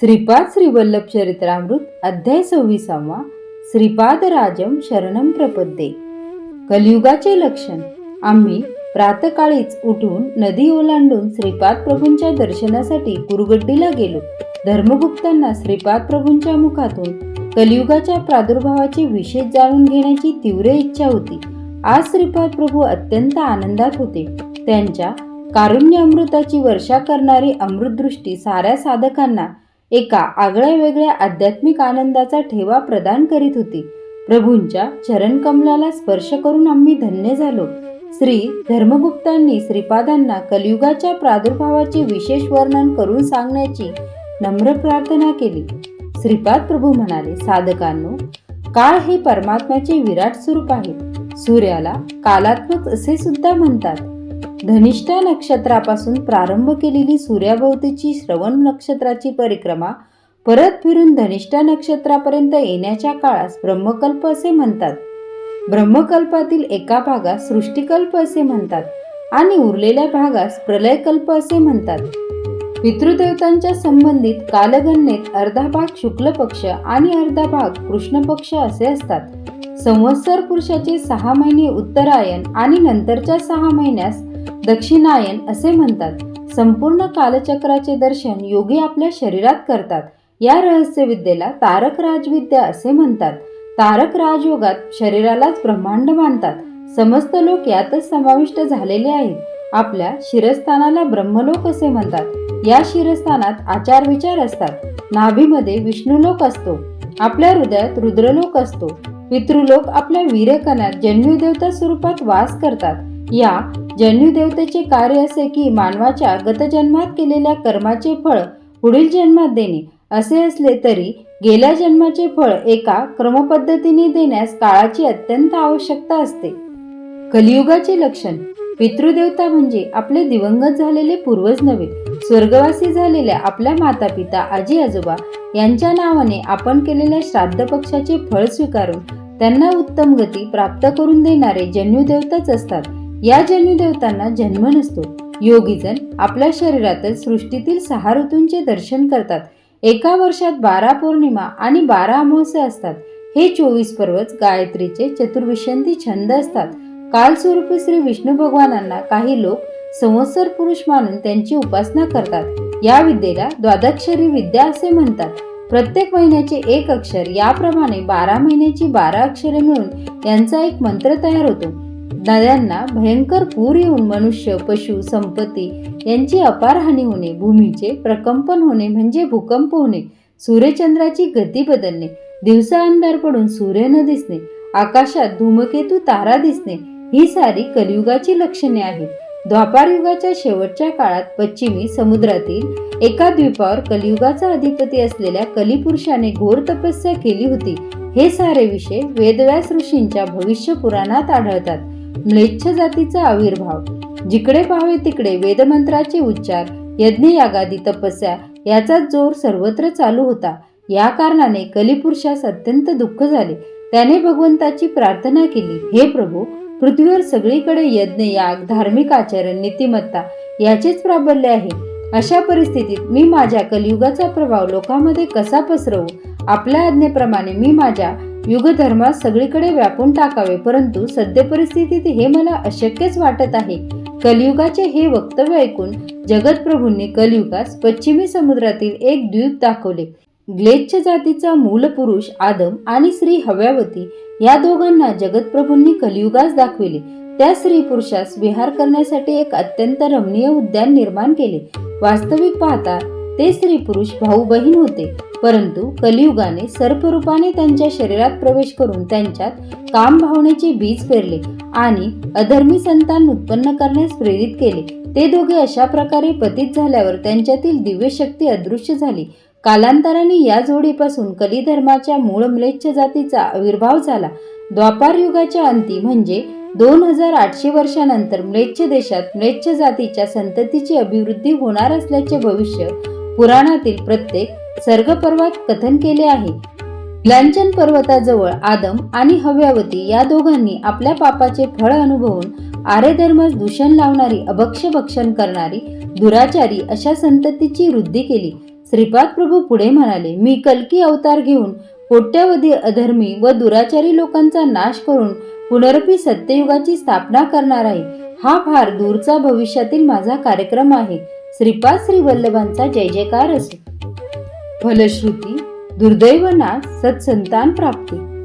श्रीपाद श्रीवल्लभ चरित्रामृत अध्याय सव्वीसावा श्रीपाद राजम शरणम प्रपद्ये. कलियुगाचे लक्षण. आम्ही प्रातकाळीच उठून नदी ओलांडून श्रीपाद प्रभूंच्या दर्शनासाठी कुरुगड्डीला गेलो. धर्मगुप्तांना श्रीपाद प्रभूंच्या मुखातून कलियुगाच्या प्रादुर्भावाचे विशेष जाणून घेण्याची तीव्र इच्छा होती. आज श्रीपाद प्रभू अत्यंत आनंदात होते. त्यांच्या कारुण्य अमृताची वर्षा करणारी अमृतदृष्टी साऱ्या साधकांना एका आगळ्या वेगळ्या आध्यात्मिक आनंदाचा ठेवा प्रदान करीत होती. प्रभूंच्या चरणकमलाला स्पर्श करून आम्ही धन्य झालो. श्री धर्मगुप्तांनी श्रीपादांना कलियुगाच्या प्रादुर्भावाचे विशेष वर्णन करून सांगण्याची नम्र प्रार्थना केली. श्रीपाद प्रभू म्हणाले साधकांनो काळ हे परमात्म्याचे विराट स्वरूप आहे. सूर्याला कालात्मक असे सुद्धा म्हणतात. धनिष्ठा नक्षत्रापासून प्रारंभ केलेली सूर्याभोवतीची श्रवण नक्षत्राची परिक्रमा परत फिरून धनिष्ठा नक्षत्रापर्यंत येण्याच्या काळास ब्रह्मकल्प असे म्हणतात. ब्रह्मकल्पातील एका भागास सृष्टिकल्प असे म्हणतात आणि उरलेल्या भागास प्रलयकल्प असे म्हणतात. पितृदेवतांच्या संबंधित कालगणनेत अर्धा भाग शुक्ल पक्ष आणि अर्धा भाग कृष्ण पक्ष असे असतात. संवत्सर पुरुषाचे सहा महिने उत्तरायण आणि नंतरच्या सहा महिन्यास दक्षिणायन असे म्हणतात. संपूर्ण कालचक्राचे दर्शन योगी आपल्या शरीरात करतात. या रहस्य विद्येला तारक राजविद्या असे म्हणतात. तारक राजयोगात शरीरालाच ब्रह्मांड मानतात. समस्त लोक यातच समाविष्ट झालेले आहेत. आपल्या शिरस्थानाला ब्रह्मलोक असे म्हणतात. या शिरस्थानात आचार विचार असतात. नाभीमध्ये विष्णुलोक असतो. आपल्या हृदयात रुद्रलोक असतो. पितृलोक आपल्या वीरकनात जन्मूदेवता स्वरूपात वास करतात. या जन्यू देवतेचे कार्य असे की मानवाच्या गतजन्मात केलेल्या कर्माचे फळ पुढील जन्मात देणे. असे असले तरी गेल्या जन्माचे फळ एका क्रमपद्धतीने देण्यास काळाची अत्यंत आवश्यकता असते. कलियुगाचे लक्षण. पितृदेवता म्हणजे आपले दिवंगत झालेले पूर्वज नव्हे स्वर्गवासी झालेल्या आपल्या माता पिता आजी आजोबा यांच्या नावाने आपण केलेल्या श्राद्ध पक्षाचे फळ स्वीकारून त्यांना उत्तम गती प्राप्त करून देणारे जन्यू देवताच असतात. या जन्मदेवतांना जन्म नसतो. योगीजन आपल्या शरीरातच सृष्टीतील सहा ऋतूंचे दर्शन करतात. एका वर्षात बारा पौर्णिमा आणि बारा अमावस्या असतात. हे चोवीस पर्वच गायत्रीचे चतुर्विशंती छंद असतात. कालस्वरूपी श्री विष्णू भगवानांना काही लोक संवत्सर पुरुष मानून त्यांची उपासना करतात. या विद्येला द्वादक्षरी विद्या असे म्हणतात. प्रत्येक महिन्याचे एक अक्षर याप्रमाणे बारा महिन्याची बारा अक्षरे मिळून यांचा एक मंत्र तयार होतो. नद्यांना भयंकर पूर येऊन मनुष्य पशु संपत्ती यांची अपार हानी होणे भूमीचे प्रकंपन होणे म्हणजे भूकंप होणे सूर्यचंद्राची गती बदलणे दिवसा अंधार पडून सूर्य न दिसणे आकाशात धूमकेतू तारा दिसणे ही सारी कलियुगाची लक्षणे आहेत. द्वापार युगाच्या शेवटच्या काळात पश्चिमी समुद्रातील एका द्वीपावर कलियुगाचा अधिपती असलेल्या कलिपुरुषाने घोर तपस्या केली होती. हे सारे विषय वेदव्यास ऋषींच्या भविष्य पुराणात आढळतात. म्लेच्छ जातीचा आविर्भाव. जिकडे पाहावे तिकडे वेदमंत्राचे उच्चार यज्ञ यागादी तपस्या याचा जोर सर्वत्र चालू होता. या कारणाने कलिपुरुषास अत्यंत दुःख झाले. त्याने भगवंताची प्रार्थना केली हे प्रभू पृथ्वीवर सगळीकडे यज्ञ याग धार्मिक आचरण नीतिमत्ता याचेच प्राबल्य आहे. अशा परिस्थितीत मी माझ्या कलियुगाचा प्रभाव लोकांमध्ये कसा पसरवू? आपल्या आज्ञेप्रमाणे मी माझ्या युगधर्मास सगळीकडे व्यापून टाकावे परंतु सद्य परिस्थितीत हे मला अशक्यच वाटत आहे. कलियुगाचे हे वक्तव्य ऐकून जगतप्रभूंनी कलियुगास पश्चिमी समुद्रातील एक द्वीप दाखवले. ग्लेच्छ जातीचा मूल पुरुष आदम आणि श्री हव्यावती या दोघांना जगतप्रभूंनी कलियुगास दाखविले. त्या स्त्री पुरुषास विहार करण्यासाठी एक अत्यंत रमणीय उद्यान निर्माण केले. वास्तविक पाहता ते स्त्री पुरुष भाऊ बहीण होते. परंतु कलियुगाने सर्परूपाने त्यांच्या शरीरात प्रवेश करून त्यांच्यात काम भावनेचे बीज पेरले आणि अधर्मी संतान उत्पन्न करण्यास प्रेरित केले. ते दोघे अशा प्रकारे पतित झाल्यावर त्यांच्यातील दिव्य शक्ती अदृश्य झाली. कालांतराने या जोडीपासून कलिधर्माच्या मूळ म्लेच्छ जातीचा आविर्भाव झाला. द्वापार युगाच्या अंती म्हणजे दोन हजार आठशे वर्षानंतर म्लेच्छ देशात म्लेच्छ जातीच्या संततीची अभिवृद्धी होणार असल्याचे भविष्य पुराणातील प्रत्येक सर्गपर्वात कथन केले आहे. लांचन पर्वताजवळ आदम आणि हव्यावती या दोघांनी आपल्या पापाचे फळ अनुभवून आर्यधर्मास दूषण लावणारी अभक्ष भक्षण करणारी दुराचारी अशा संततीची वृद्धी केली. श्रीपाद प्रभू पुढे म्हणाले मी कल्की अवतार घेऊन कोट्यावधी अधर्मी व दुराचारी लोकांचा नाश करून पुनरपी सत्ययुगाची स्थापना करणार आहे. हा फार दूरचा भविष्यातील माझा कार्यक्रम आहे. श्रीपाद श्री वल्लभांचा जय जयकार असो. फलश्रुती दुर्दैव नाश सत्संतान प्राप्ती.